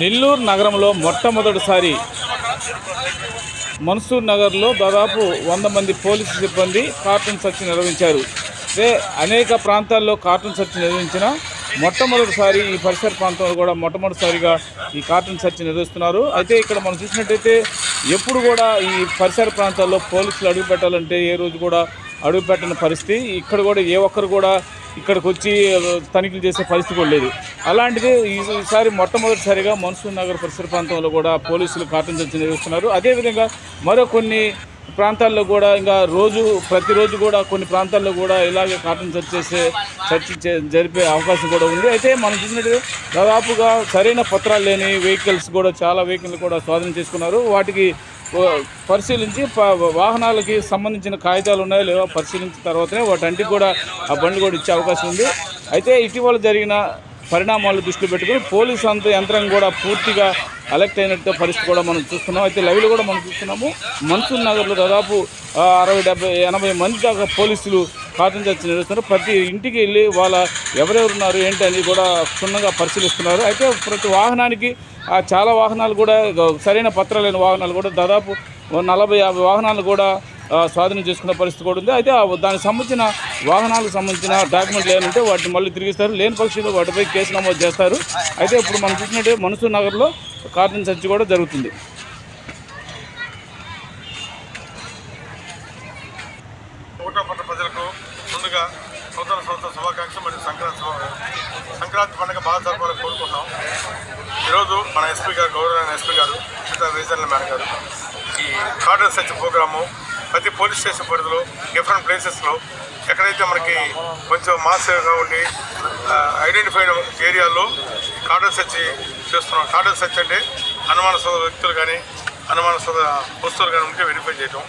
నెల్లూరు నగరంలో మొట్టమొదటిసారి మన్సూర్ నగర్లో దాదాపు వంద మంది పోలీసు సిబ్బంది కార్టూన్ సర్చ్ నిర్వహించారు. అదే అనేక ప్రాంతాల్లో కార్టూన్ సర్చ్ నిర్వహించిన మొట్టమొదటిసారి ఈ పరిసర ప్రాంతంలో కూడా మొట్టమొదటిసారిగా ఈ కార్టూన్ సర్చ్ నిర్వహిస్తున్నారు. అయితే ఇక్కడ మనం చూసినట్టయితే ఎప్పుడు కూడా ఈ పరిసర ప్రాంతాల్లో పోలీసులు అడుగు పెట్టాలంటే ఏ రోజు కూడా అడుగు పెట్టని పరిస్థితి. ఇక్కడ కూడా ఏ ఒక్కరు కూడా ఇక్కడికి వచ్చి తనిఖీలు చేసే పరిస్థితి కూడా లేదు. అలాంటిది ఈసారి మొట్టమొదటిసారిగా మన్సూర్ నగర్ పరిసర ప్రాంతంలో కూడా పోలీసులు కార్టూన్ చర్చ నిర్వహిస్తున్నారు. అదేవిధంగా మరో కొన్ని ప్రాంతాల్లో కూడా ఇంకా రోజు ప్రతిరోజు కూడా కొన్ని ప్రాంతాల్లో కూడా ఇలాగే కార్టూన్ చర్చ చేసే చర్చ జరిపే అవకాశం కూడా ఉంది. అయితే మనం చూసినట్టు దాదాపుగా సరైన పత్రాలు లేని వెహికల్స్ కూడా చాలా వెహికల్ కూడా స్వాధీనం చేసుకున్నారు. వాటికి పరిశీలించి వాహనాలకి సంబంధించిన కాగితాలు ఉన్నాయో లేవో పరిశీలించిన తర్వాతనే వాటంటికి కూడా ఆ బండి కూడా ఇచ్చే అవకాశం ఉంది. అయితే ఇటీవల జరిగిన పరిణామాలు దృష్టిలో పెట్టుకుని పోలీసు అంత యంత్రం కూడా పూర్తిగా అలెక్ట్ అయినట్టు పరిస్థితి కూడా మనం చూస్తున్నాం. అయితే లైవ్లో కూడా మనం చూస్తున్నాము. మన్సూర్ నగర్లో దాదాపు అరవై డెబ్బై ఎనభై మంది దాకా పోలీసులు కాటన్ చర్చ నిర్వహిస్తున్నారు. ప్రతి ఇంటికి వెళ్ళి వాళ్ళ ఎవరెవరు ఉన్నారు ఏంటి అని కూడా క్షుణ్ణంగా పరిశీలిస్తున్నారు. అయితే ప్రతి వాహనానికి చాలా వాహనాలు కూడా సరైన పత్రాలు లేని వాహనాలు కూడా దాదాపు నలభై యాభై వాహనాలు కూడా స్వాధీనం చేసుకునే పరిస్థితి కూడా ఉంది. అయితే దానికి సంబంధించిన వాహనాలకు సంబంధించిన డాక్యుమెంట్లు ఏమంటే వాటిని మళ్ళీ తిరిగిస్తారు లేని పక్షంలో వాటిపై కేసు నమోదు చేస్తారు. అయితే ఇప్పుడు మనం చూసినట్టే మనసూర్ నగర్లో కార్టన్ చర్చ కూడా జరుగుతుంది. ప్రజలకు ముందుగా నూతన సంవత్సర శుభాకాంక్షలు మరియు సంక్రాంతి సంక్రాంతి పండుగ బాగా ఈరోజు మన ఎస్పీ గారు గౌరవమైన ఎస్పీ గారు రీజనల్ మ్యాన్ గారు ఈ కార్డర్ సర్చ్ ప్రోగ్రాము ప్రతి పోలీస్ స్టేషన్ పరిధిలో డిఫరెంట్ ప్లేసెస్లో ఎక్కడైతే మనకి కొంచెం మాస్గా ఉండి ఐడెంటిఫైడ్ ఏరియాల్లో కార్డర్ సెర్చ్ చేస్తున్నాం. కార్డర్ సెర్చ్ అంటే అనుమానాస్పద వ్యక్తులు కానీ అనుమానాస్పద వస్తువులు కానీ ఉంటే వెరిఫై చేయటం.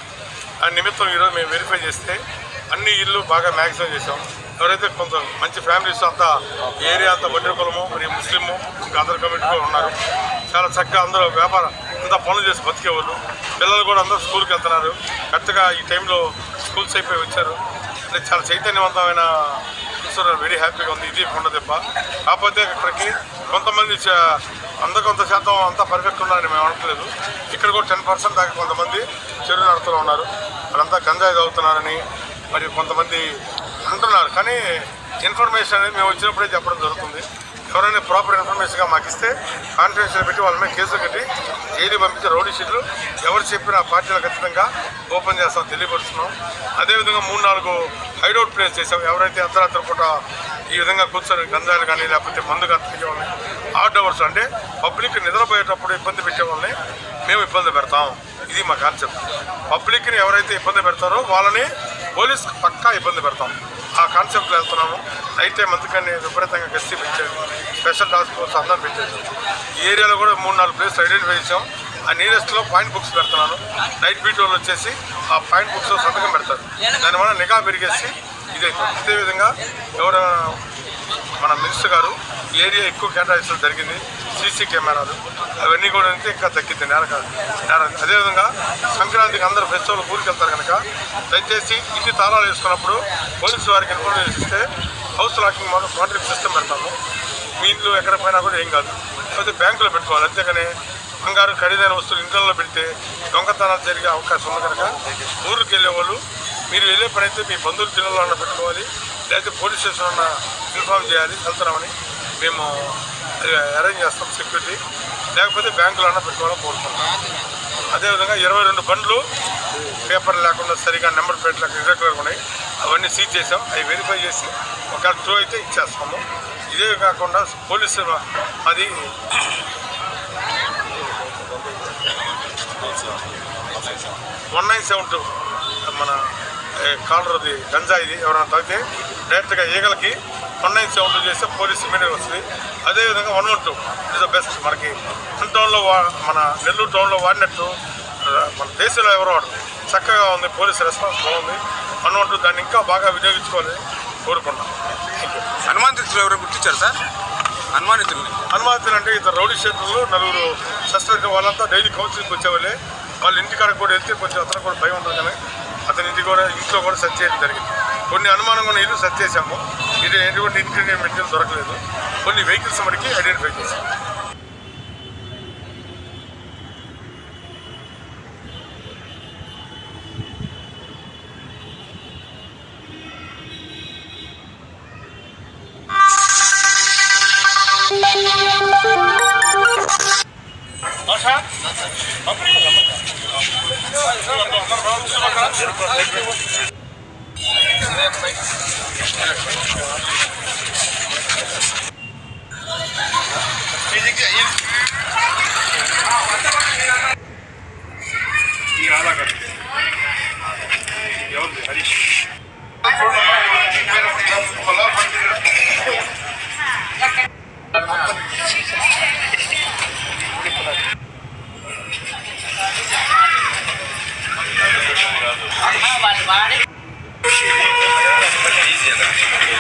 ఆ నిమిత్తం ఈరోజు మేము వెరిఫై చేస్తే అన్ని ఇల్లు బాగా మ్యాక్సిమం చేసాం ఎవరైతే కొంత మంచి ఫ్యామిలీస్ అంతా ఏరియా అంతా వడ్డీ కులము మరియు ముస్లిము ఇంకా అదర్ కమిటీలో కూడా ఉన్నారు. చాలా చక్కగా అందరూ వ్యాపారం అంతా పనులు చేసి బతికేవాళ్ళు. పిల్లలు కూడా అందరూ స్కూల్కి వెళ్తున్నారు. కరెక్ట్గా ఈ టైంలో స్కూల్స్ అయిపోయి వచ్చారు. అంటే చాలా చైతన్యవంతమైన చూస్తున్నారు. వెరీ హ్యాపీగా ఉంది. ఇది కొండ దెబ్బ. కాకపోతే ఇక్కడికి కొంతమంది అంత కొంత శాతం అంతా పర్ఫెక్ట్ ఉన్నారని మేము అనట్లేదు ఇక్కడ కూడా టెన్ పర్సెంట్ దాకా కొంతమంది చెరువు నడుతూ ఉన్నారు. వాళ్ళంతా గంజాయి తాగుతున్నారని మరి కొంతమంది అంటున్నారు. కానీ ఇన్ఫర్మేషన్ అనేది మేము వచ్చినప్పుడే చెప్పడం జరుగుతుంది. ఎవరైనా ప్రాపర్ ఇన్ఫర్మేషన్గా మాకు ఇస్తే కాన్ఫిడెన్షియల్ పెట్టి వాళ్ళ మీద కేసులు కట్టి జైలు పంపించే రౌడీ షీట్లు ఎవరు చెప్పినా పార్టీలు ఖచ్చితంగా ఓపెన్ చేస్తాం తెలియపరుస్తున్నాం. అదేవిధంగా మూడు నాలుగు హైడౌట్ ప్లేస్ చేసాం. ఎవరైతే అర్ధరాత్రి పూట ఈ విధంగా కూర్చొని గంజాలు కానీ లేకపోతే మందు కానీ వాళ్ళని ఆర్డ్ అవర్స్ అంటే పబ్లిక్ నిద్రపోయేటప్పుడు ఇబ్బంది పెట్టే వాళ్ళని మేము ఇబ్బంది పెడతాం. ఇది మా కాన్సెప్ట్. పబ్లిక్ని ఎవరైతే ఇబ్బంది పెడతారో వాళ్ళని పోలీస్ పక్కా ఇబ్బంది పెడతాం. ఆ కాన్సెప్ట్లో వెళ్తున్నాము. నైట్ టైం అందుకని విపరీతంగా గస్తీ పెట్టారు స్పెషల్ టాస్క్ ఫోర్స్ అందరం పెట్టారు. ఈ ఏరియాలో కూడా మూడు నాలుగు ప్లేస్ ఐడెంటిఫై చేసాం ఆ నియరెస్ట్లో పాయింట్ బుక్స్ పెడుతున్నాను. నైట్ బీట్ వాళ్ళు వచ్చేసి ఆ పాయింట్ బుక్స్ సంతకం పెడతారు. దానివల్ల నిఘా పెరిగేసి ఇదే అదేవిధంగా ఎవరు మన మినిస్టర్ గారు ఈ ఏరియా ఎక్కువ కేటాయించడం జరిగింది. సీసీ కెమెరాలు అవన్నీ కూడా ఉంటే ఇంకా తగ్గింది నేర కాదు. అదేవిధంగా సంక్రాంతికి అందరూ ఫెస్టివల్ ఊరికి వెళ్తారు కనుక దయచేసి ఇంటి తాళాలు వేసుకున్నప్పుడు పోలీసు వారికి ఇన్ఫర్మేషన్ ఇస్తే హౌస్ లాకింగ్ మనం సిస్టమ్ పెడతాము. మీ ఇంట్లో ఎక్కడ పోయినా కూడా ఏం కాదు. లేకపోతే బ్యాంకులో పెట్టుకోవాలి. అంతేగాని బంగారు ఖరీదైన వస్తువులు ఇంట్లో పెడితే దొంగతనాలు జరిగే అవకాశం ఉంది కనుక ఊరికి వెళ్ళే వాళ్ళు మీరు వెళ్ళే పని అయితే మీ బంధువుల జిల్లాలో పెట్టుకోవాలి. లేకపోతే పోలీస్ స్టేషన్ ఉన్న ఇన్ఫార్మ్ చేయాలి. వెళ్తున్నామని మేము అరేంజ్ చేస్తాం సెక్యూరిటీ లేకపోతే బ్యాంకులో అన్న పెట్టుకోవాలని కోరుకుంటాం. అదేవిధంగా ఇరవై రెండు బండ్లు పేపర్ లేకుండా సరిగా నెంబర్ ప్లేట్ లేకుండా ఇర్రెగ్యులర్గా ఉన్నాయి. అవన్నీ సీజ్ చేసాం. అవి వెరిఫై చేసి ఒక ట్రూ అయితే ఇచ్చేస్తాము. ఇదే కాకుండా పోలీసు అది వన్ నైన్ సెవెన్ టూ మన కాలర్ది గంజాయిది ఎవరైనా తాగితే డైరెక్ట్గా ఈగలకి వన్ నైన్ సెవెన్ టూ చేస్తే పోలీస్ ఇమీడియట్ వస్తుంది. అదేవిధంగా one one two is the best మనకి. మన టౌన్లో వా మన నెల్లూరు టౌన్లో వాడినట్టు మన దేశంలో ఎవరో వాడు. చక్కగా ఉంది పోలీస్ రెస్పాన్స్ బాగుంది. వన్ వన్ టూ దాన్ని ఇంకా బాగా వినియోగించుకోవాలని కోరుకుంటాం అనుమానితులు ఎవరు గుర్తించారు సార్? అనుమానితుల్ని అనుమతులు అంటే ఇద్దరు రౌడీ షీటర్లు నలుగురు సస్పెక్ట్ వాళ్ళంతా డైలీ కౌన్సిలింగ్కి వచ్చేవాళ్ళే. వాళ్ళ ఇంటికాడ కూడా వెళ్తే కొంచెం అతను కూడా భయం ఉంటుంది కానీ అతని ఇంటి కూడా ఇంట్లో కూడా సెర్చ్ చేయడం జరిగింది. కొన్ని అనుమానంగా ఉన్న ఇల్లు సెర్చ్ చేశాము. ఎటువంటి ఇంటీరియర్ మెటీరియల్ దొరకలేదు. కొన్ని వెహికల్స్ మనకి ఐడెంటిఫై చేశాం చేశాము direto, mas... Ele ganha. Bye. వాళ్ళు వాడే